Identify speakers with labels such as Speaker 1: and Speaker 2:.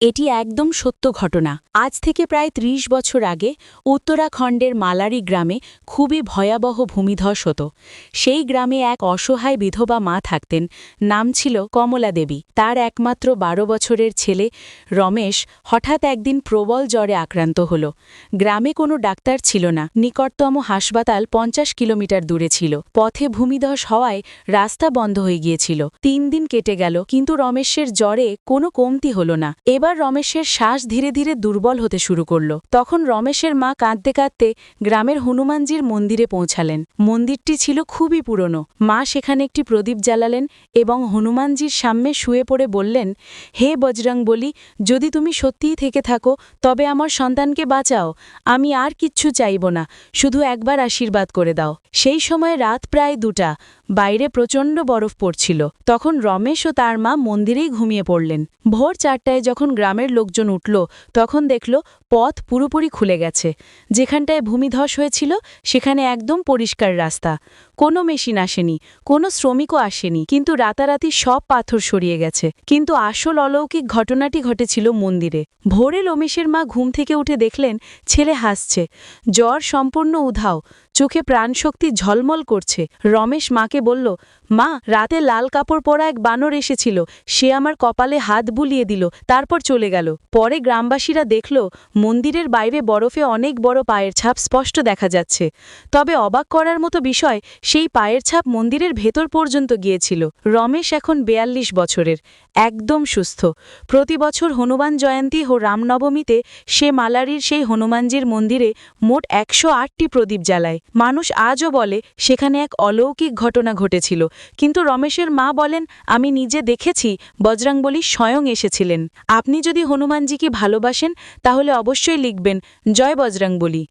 Speaker 1: এটি একদম সত্য ঘটনা। আজ থেকে প্রায় ত্রিশ বছর আগে উত্তরাখণ্ডের মালারি গ্রামে খুবই ভয়াবহ ভূমিধস হতো। সেই গ্রামে এক অসহায় বিধবা মা থাকতেন, নাম ছিল কমলা দেবী। তার একমাত্র বারো বছরের ছেলে রমেশ হঠাৎ একদিন প্রবল জ্বরে আক্রান্ত হল। গ্রামে কোনো ডাক্তার ছিল না, নিকটতম হাসপাতাল পঞ্চাশ কিলোমিটার দূরে ছিল। পথে ভূমিধস হওয়ায় রাস্তা বন্ধ হয়ে গিয়েছিল। তিন দিন কেটে গেল, কিন্তু রমেশের জ্বরে কোনো কমতি হল না। এবার রমেশের শ্বাস ধীরে ধীরে দুর্বল হতে শুরু করল। তখন রমেশের মা কাঁদতে কাঁদতে গ্রামের হনুমানজির মন্দিরে পৌঁছালেন। মন্দিরটি ছিল খুবই পুরনো। মা সেখানে একটি প্রদীপ জ্বালালেন এবং হনুমানজির সামনে শুয়ে পড়ে বললেন, হে বজরং বলি যদি তুমি সত্যিই থেকে থাকো, তবে আমার সন্তানকে বাঁচাও। আমি আর কিচ্ছু চাইব না। শুধু একবার আশীর্বাদ করে দাও। সেই সময় রাত প্রায় দুটা। বাইরে প্রচণ্ড বরফ পড়ছিল। তখন রমেশ ও তার মা মন্দিরেই ঘুমিয়ে পড়লেন। ভোর চারটায় যখন গ্রামের লোকজন উঠল, তখন দেখল পথ পুরোপুরি খুলে গেছে। যেখানটায় ভূমিধস হয়েছিল, সেখানে একদম পরিষ্কার রাস্তা। কোনো মেশিন আসেনি, কোনো শ্রমিকও আসেনি, কিন্তু রাতারাতি সব পাথর সরিয়ে গেছে। কিন্তু আসল অলৌকিক ঘটনাটি ঘটেছিল মন্দিরে। ভোরে লোমেশের মা ঘুম থেকে উঠে দেখলেন, ছেলে হাসছে। জ্বর সম্পূর্ণ উধাও, চোখে প্রাণশক্তি ঝলমল করছে। রমেশ মাকে বলল, মা, রাতে লাল কাপড় পরা এক বানর এসেছিল। সে আমার কপালে হাত বুলিয়ে দিল, তারপর চলে গেল। পরে গ্রামবাসীরা দেখল, মন্দিরের বাইরে বরফে অনেক বড় পায়ের ছাপ স্পষ্ট দেখা যাচ্ছে। তবে অবাক করার মতো বিষয় সেই পায়ের ছাপ মন্দিরের ভেতর পর্যন্ত গিয়েছিল। রমেশ এখন বেয়াল্লিশ বছরের, একদম সুস্থ। প্রতি বছর হনুমান জয়ন্তী ও রামনবমীতে সে মালারির সেই হনুমানজির মন্দিরে মোট একশো আটটি প্রদীপ জ্বালায়। মানুষ আজও বলে, সেখানে এক অলৌকিক ঘটনা ঘটেছিল। কিন্তু রমেশের মা বলেন, আমি নিজে দেখেছি, বজরাংবলী স্বয়ং এসেছিলেন। আপনি যদি হনুমানজিকে ভালোবাসেন, তাহলে অবশ্যই লিখবেন, জয় বজরাংবলী।